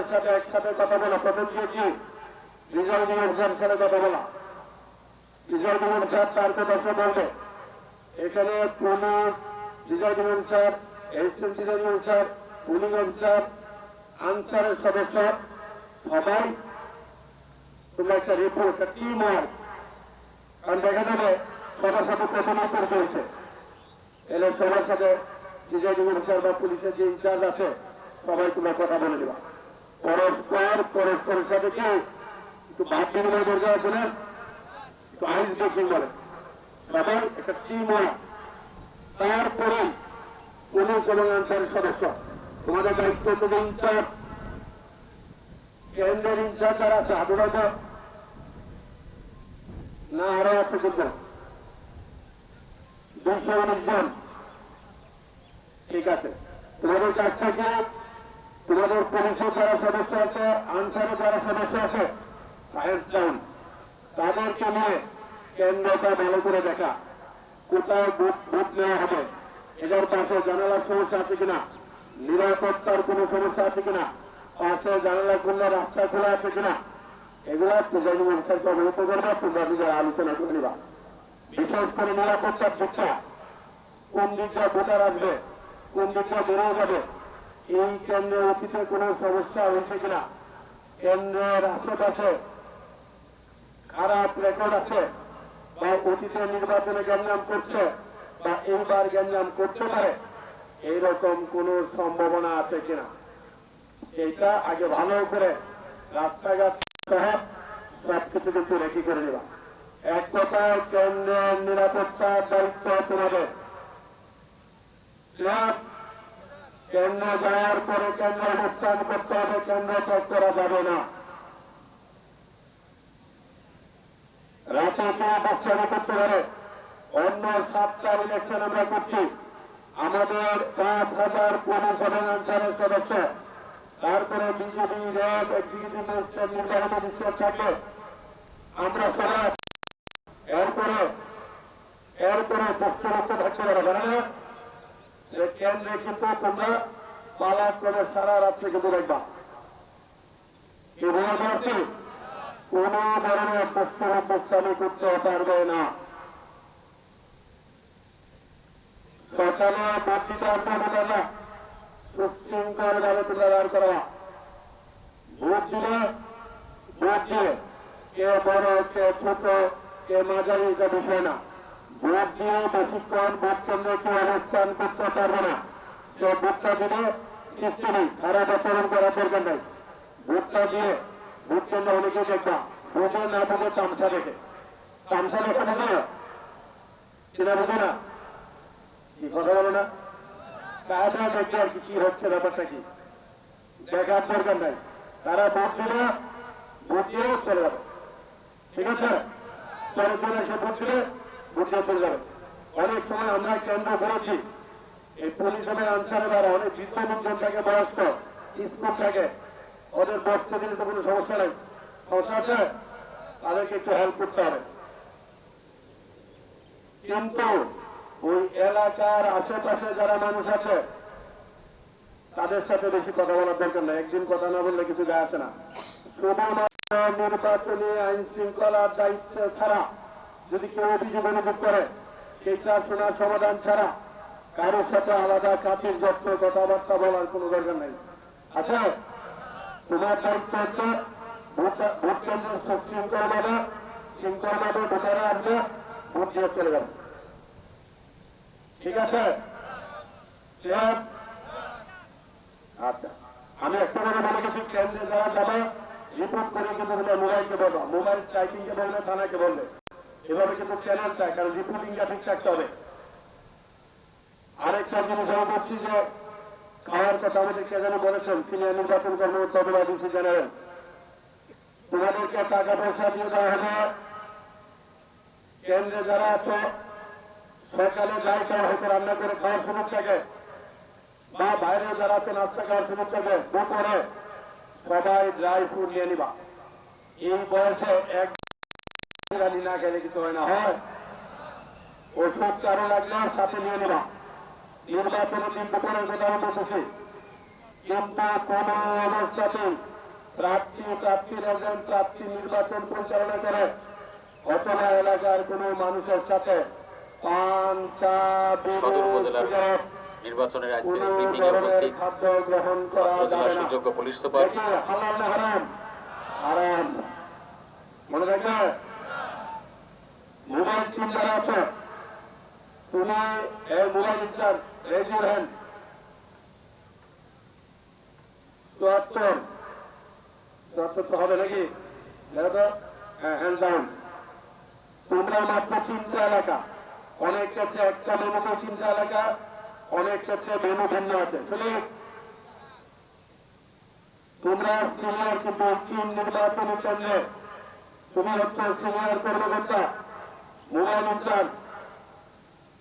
তাদের সাথে একসাথে কথা বলা প্রথম দিয়ে কি রিজার্ভিং অফিসার সাথে কথা বলা। রিজার্ভিং অফিসার তার কথা সে বলবে। এখানে police reserving officer assistant reserving officer police officer আনসারের সদস্য সবাই। তোমরা একটা রিপোর্ট একটা টিম ওয়ার্ক কারণ দেখা যাবে সবার সাথে প্রথমে করতে হচ্ছে এলে সবার সাথে প্রিজাইডিং অফিসার বা পুলিশের যে ইনচার্জ আছে, সবাই তোমরা কথা বলে দেবা। পরস্পর, পরস্পরের সাথে কি একটু ভাব বিনিময় দরকার আছে না? একটু আইন দেখি বলে। সবাই একটা টিম তারপরে পুলিশ এবং আনসারের সদস্য। তোমাদের দায়িত্ব তুমি ইনচার্জ কেন্দ্রের ইনচার্জ যারা আছে না, আরও আছে কিন্তু। দুশো উনিশ জন। ঠিক আছে। তোমাদের কাছ থেকে তোমাদের পুলিশের যারা সদস্য আছে আনসারের যারা সদস্য আছে ফায়ার ডাউন তাদেরকে নিয়ে কেন্দ্রটা ভালো করে দেখা। কোথায় বুথ নেওয়া হবে? এদের পাশে জানালার সমস্যা আছে কিনা? নিরাপত্তার কোনো সমস্যা আছে কিনা? পাশে জানালা খুললে রাস্তা খোলা আছে কিনা? এগুলো প্রেজাইডিং অফিসারকে অবগত করবা, তোমরা নিজেরা আলোচনা করে নিবা। বিশেষ করে নিরাপত্তার দিকটা। কোন দিকটা ভোটার আসবে, কোন দিকটা বেরিয়ে যাবে এই কেন্দ্রে অতীতে কোনো সমস্যা হয়েছে কিনা? কেন্দ্রের আশেপাশে খারাপ রেকর্ড আছে বা অতীতে নির্বাচনে গ্যাঞ্জাম করছে বা এইবার গ্যাঞ্জাম করতে পারে, এইরকম কোন সম্ভাবনা আছে কিনা? সেইটা আগে ভালো করে রাস্তাঘাট সহ সবকিছু কিন্তু রেখি করে নেবা এক কথায় কেন্দ্রের নিরাপত্তার দায়িত্ব তোমাদের। কেন্দ্র যাওয়ার পরে কেন্দ্র অবস্থান করতে হবে, কেন্দ্র ত্যাগ করা যাবে না। রাতে কেউ অবস্থান করতে পারে। অন্য সাতটা ইলেকশন আমরা করছি। আমাদের পাঁচ হাজার পুলিশ এবং সদস্য। তারপরে বিজেপি র্যাব নির্বাহী থাকে আমরা সবাই এরপরে এরপরে রক্ষ থাকতে পারে না যে কেন্দ্রে কিন্তু তোমরা পালাপ করে সারা রাত্রে কিন্তু দেখবা কি বোঝা যাচ্ছে কোন ধরনের পক্ষ অবস্থানে করতে পারবে না। সকালে বক্তৃতা অন্তর্গত না সুশৃঙ্খল ভাবে তুলে দাঁড় করা। ভোট দিলে ভোট দিয়ে কে বড় কে ছোট কে মাঝারি এটা বিষয় না। ভোট দিয়ে বেশিক্ষণ ভোট কেন্দ্রে কেউ অবস্থান করতে পারবে না? সে ভোটটা দিলে সিস্টেমে খারাপ আচরণ করার দরকার নাই ভোটটা দিয়ে ভোট কেন্দ্র অনেকে দেখবা। বুঝে না বুঝে তামসা দেখে। তামসা দেখে বুঝে? না সেটা বুঝে না? কি কথা বলো না? কাজা দেখে আর কি হচ্ছে ব্যাপারটা কি? দেখার দরকার নাই তারা ভোট দিলে ভোট দিয়ে চলে যাবে। ঠিক আছে? পরে চলে এসে ভোট দিলে দিয়ে চলে যাবে অনেক সময় আমরা কেন্দ্র করেছি। এই পুলিশ এবং আনসারে দ্বারা অনেক বৃদ্ধ থাকে, বয়স্ক, স্কুল থাকে। ওদের বসতে দিলে তো কোনো সমস্যা নেই। সমস্যা আছে? তাদেরকে একটু হেল্প করতে হবে। কিন্তু ওই এলাকার আশেপাশে যারা মানুষ আছে, তাদের সাথে বেশি কথা বলার দরকার নেই। একদিন কথা না বললে কিছু যায় আসে না। শুধুমাত্র নির্বাচনী আইন শৃঙ্খলার দায়িত্ব ছাড়া যদি কেউ অভিযোগ অনুযোগ করে সেইটা শোনার সমাধান ছাড়া কারোর সাথে আলাদা কাঠির যত্ন, কথাবার্তা বলার কোনো দরকার নেই। আচ্ছা তোমার দায়িত্ব হচ্ছে ভোট- ভোট কেন্দ্র সুশৃঙ্খল শৃঙ্খল যাবে। ঠিক আছে? আচ্ছা আমি একটা বলবে, থানাকে বলবে। এভাবে কিন্তু চ্যানেল চাই কারণ রিপোর্টিংটা ঠিক থাকতে হবে। আরেকটা জিনিস আমি বলছি যে, খাওয়ার কথা আমাদের কে যেন বলেছেন সিনিয়র নির্বাচন কর্মকর্তা ডিসি জেনারেল তোমাদেরকে টাকা পয়সা দিয়ে দেওয়া হবে কেন্দ্রে যারা আছো, সকালে যাই খাওয়া হয়তো রান্না করে খাওয়ার সুযোগ থাকে। বা বাইরে যারা আছে নাস্তা খাওয়ার সুযোগ থাকে। দুপুরে সবাই ড্রাই ফ্রুট নিয়ে নিবা। এই বয়সে এক বিরিয়ানি না খেলে কিছু হয় না। হয়। ওষুধ কারও লাগলে সাথে নিয়ে নিবা। নির্বাচনের দিন দুপুরের কথা আমি বলতেছি কিন্তু কোন অবস্থাতে প্রার্থী প্রার্থীর একজন প্রার্থী নির্বাচন পরিচালনা করে অথবা এলাকার কোন মানুষের সাথে পান চা সিগারেট নির্বাচনের আজকের ব্রিফিং এ উপস্থিত খাদ্য গ্রহণ করা জেলা যাবে না। সুযোগ্য পুলিশ সুপার হালাল না হারাম? হারাম। মনে রাখবে মোবাইল টিম যারা আছে তুমি এই মোবাইল ইনচার্জ রেজ ইউর চুয়াত্তর। চুয়াত্তর তো হবে নাকি? দেখো তো হ্যাঁ ডাউন তোমরা মাত্র তিনটা এলাকা। অনেক ক্ষেত্রে একটা মেনুতে তিনটা এলাকা, অনেক ক্ষেত্রে মেনু ভিন্ন আছে। শুনি। তোমরা সিনিয়র কিন্তু তিন নির্বাচনী কেন্দ্রে তুমি হচ্ছে সিনিয়র কর্মকর্তা। মোবাইল ইনচার্জ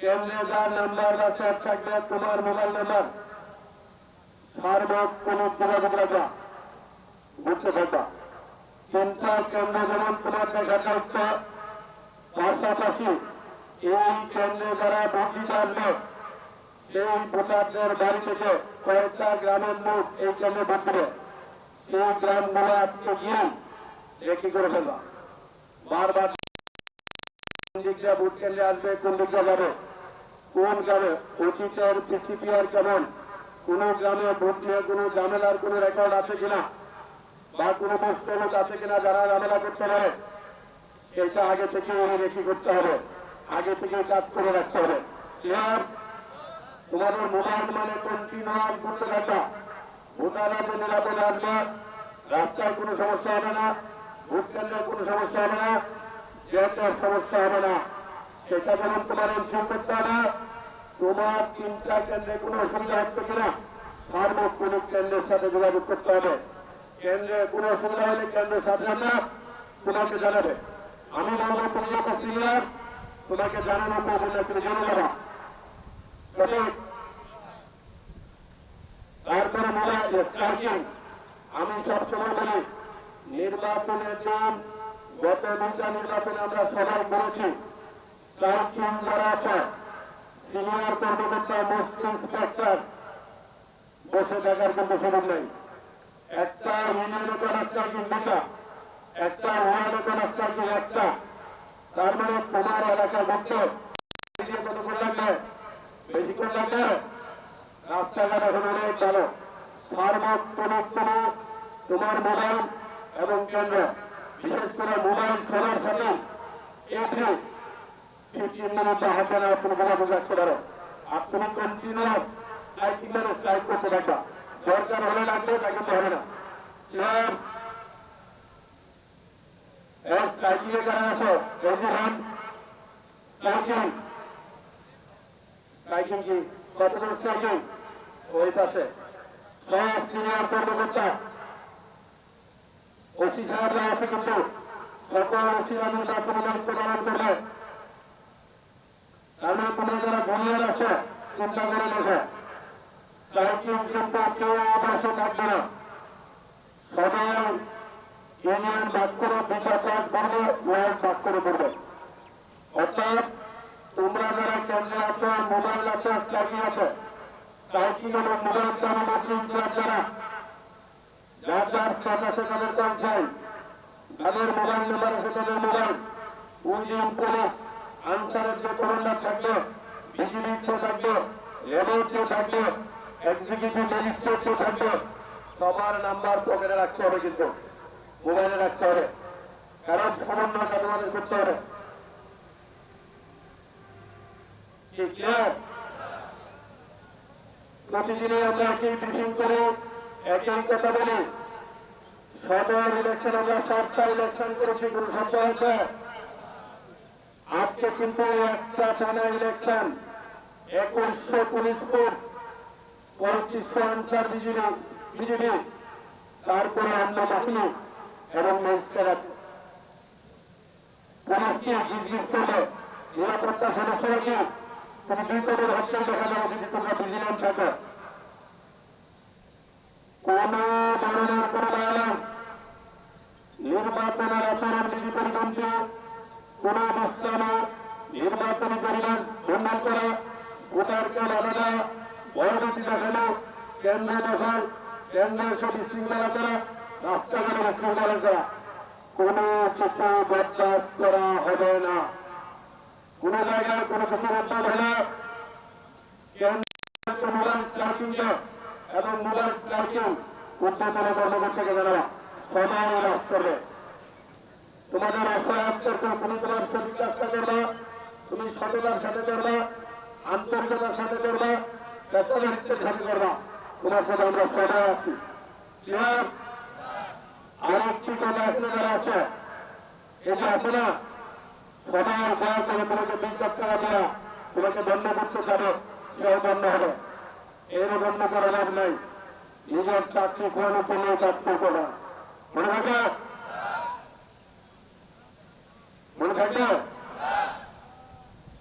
কেন্দ্রে যার নাম্বার বা সেট থাকবে তোমার মোবাইল নাম্বার। সার্বক্ষণিক যোগাযোগ রাখবা। বুঝতে পারবা? তিনটা কেন্দ্র যেমন তোমার দেখা দায়িত্ব পাশাপাশি এই কেন্দ্রে যারা ভোটিত আসবে সেই ভোটারদের বাড়ি থেকে কয়েকটা গ্রামের লোক এই কেন্দ্রে ভোট দেবে সেই গ্রামগুলো আজকে গিয়ে রেখি করে ফেলবা। বারবার কোন ভোট কেন্দ্রে আসবে কোন দিক দিয়ে যাবে। কোন গ্রামে? অতীতের পিসিপিআর কেমন? কোন গ্রামে ভোট নিয়ে, কোনো ঝামেলার কোনো রেকর্ড আছে কিনা? বা কোনো মুক্ত লোক আছে কিনা যারা ঝামেলা করতে পারে? সেটা আগে থেকে রেখি করতে হবে। আগে থেকে কাজ করে রাখতে হবে। তোমাদের মোবাইল মানে কন্টিনিউয়াস করতে থাকা। ভোটাররা যে নিরাপদে আসবে, রাস্তায় কোনো সমস্যা হবে না ভোট কেন্দ্রে কোনো সমস্যা হবে না যেতে সমস্যা হবে না। সেটা যেমন তোমার করতে হবে তোমার তিনটা কেন্দ্রে কোনো অসুবিধা হচ্ছে কিনা? সার্বক্ষণিক কেন্দ্রের সাথে যোগাযোগ করতে হবে। কেন্দ্রে কোনো অসুবিধা হলে কেন্দ্রের সাথে আমরা তোমাকে জানাবে। আমি বলব, তুমি সিনিয়র তোমাকে জানানো প্রয়োজন তুমি জেনে সঠিক তারপরে মোবাইল স্ট্রাইকিং আমি সবসময় বলি, নির্বাচনের দিন গত দুটা নির্বাচনে আমরা সবাই করেছি। স্ট্রাইকিং যারা আছে। সিনিয়র কর্মকর্তা মোস্ট ইন্সপেক্টর বসে থাকার কোনো সুযোগ নেই। একটা ইউনিয়নে কোন স্ট্রাইকিং দুটা একটা ওয়ার্ডে কোন স্ট্রাইকিং একটা তার মানে তোমার এলাকা ঘুরতে কতক্ষণ লাগবে বেশিক্ষণ লাগবে রাস্তাঘাট এখন অনেক ভালো। সার্বক্ষণিক কোনো তোমার মোবাইল এবং কেন্দ্র বিশেষ করে মোবাইল ফোনের সাথে এটি ফিফটিন মিনিট হাতে না তুমি যোগাযোগ রাখতে পারো তুমি কন্টিনিউ স্ট্রাইকিং মানে স্ট্রাইক করতে কর্মকর্তা ওসি সাহেবরা কিন্তু সকল ওসিরা নির্বাচন দায়িত্ব পালন করবে তাহলে তোমরা যারা জুনিয়র আছে চিন্তা করে দেখো স্ট্রাইকিং কিন্তু কেউ অবশ্য থাকবে না। সবাই ইউনিয়ন ভাগ করে দুটা কাজ করবে ওয়ার্ড ভাগ করে করবে অর্থাৎ তোমরা যারা কেন্দ্রে আছো, মোবাইল আছে স্ট্রাইকিং আছে স্ট্রাইকিং এবং মোবাইল চালু বসে ইনচার্জ যারা যার যার স্টাফ আছে তাদের কনসাইন তাদের মোবাইল নাম্বার আছে, তাদের মোবাইল। উইদিন পুলিশ আনসারের যে কমান্ডার থাকবে বিজিবির থাকবে লেবার যে থাকবে এক্সিকিউটিভ ম্যাজিস্ট্রেট সবার নাম্বার পকেটে রাখতে হবে কিন্তু, মোবাইলে রাখতে হবে। কারণ করতে হবে। প্রতিদিনে আমরা একই ব্রিফিং করে একই কথা বলি। সদর ইলেকশন আমরা সাতটা ইলেকশন করেছি, কোন শব্দ আছে? আজকে কিন্তু একটা টানা ইলেকশন একুশশো পুলিশ ফোর্স পঁয়ত্রিশশো আনসার বিজিবি বিজিবি তারপরে অন্য বাহিনী এবং ম্যাজিস্ট্রেট পুলিশকে জিজ্ঞেস করবে নিরাপত্তা সমস্যা কি? তুমি দেখা যাবে যদি তোমরা থাকো। কোন ধরনের কোন ভায়োলেন্স নির্বাচনের আচরণ বিধি পরিপন্থী কোন অবস্থানে নির্বাচনী পরিবেশ ভ্রমণ করা ভোটারকে বাধা দেওয়া ভয়ভীতি দেখানো কেন্দ্র দখল কেন্দ্রে এসে বিশৃঙ্খলা করা রাস্তাঘাটে বিশৃঙ্খলা করা। কোনো কিছু বরদাস্ত করা হবে না। কোন জায়গায় কোনো কিছু উদ্যোগ হলে এবং মোবাইল উদ্বোধন কর্মকর্তাকে জানাবা। করবে। তোমাদের রাস্তায় তোমার সঠিক রাস্তা করবা তুমি সততার সাথে করবা আন্তরিকতার সাথে করবা পেশাদারিত্বের সাথে করবা তোমার সাথে আমরা সবাই আছি। ক্লিয়ার আরেকটি কথা এখানে যারা আছে এটা আছে না, সবাই দয়া করে তোমাকে বিশ লাখ টাকা দেওয়া তোমাকে বন্ধ করতে চাবে সেও বন্ধ হবে। এরও বন্ধ করার লাভ নাই। নিজের চাকরি খোয়ানো কোনো কাজ করব না। মনে থাকে মনে তাহলে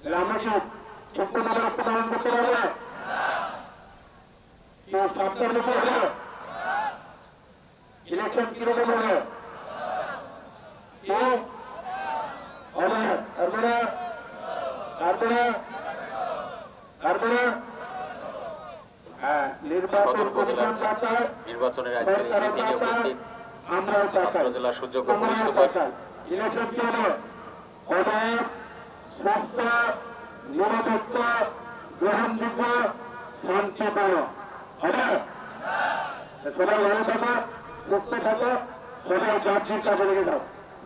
আমরা কি সত্য নাগরিক করতে পারব? কি সাতটার মতো হবে ইলেকশন কীরকম হবে? কি? হবে। তারপরে তারপরে তারপরে হ্যাঁ নির্বাচন কমিশন চায় নির্বাচনের আজকের এই মিটিংয়ে উপস্থিত। আমরাও চাই জেলা সুযোগ্য পরিষদের ইলেকশন কি হবে। অবাধ নিরাপত্ত, গ্রহণযোগ্য শান্তিপূর্ণ হবে? সবাই ভালো থাকো, সুস্থ থাকো, সবাই গাছের কাছে রেখে যাও।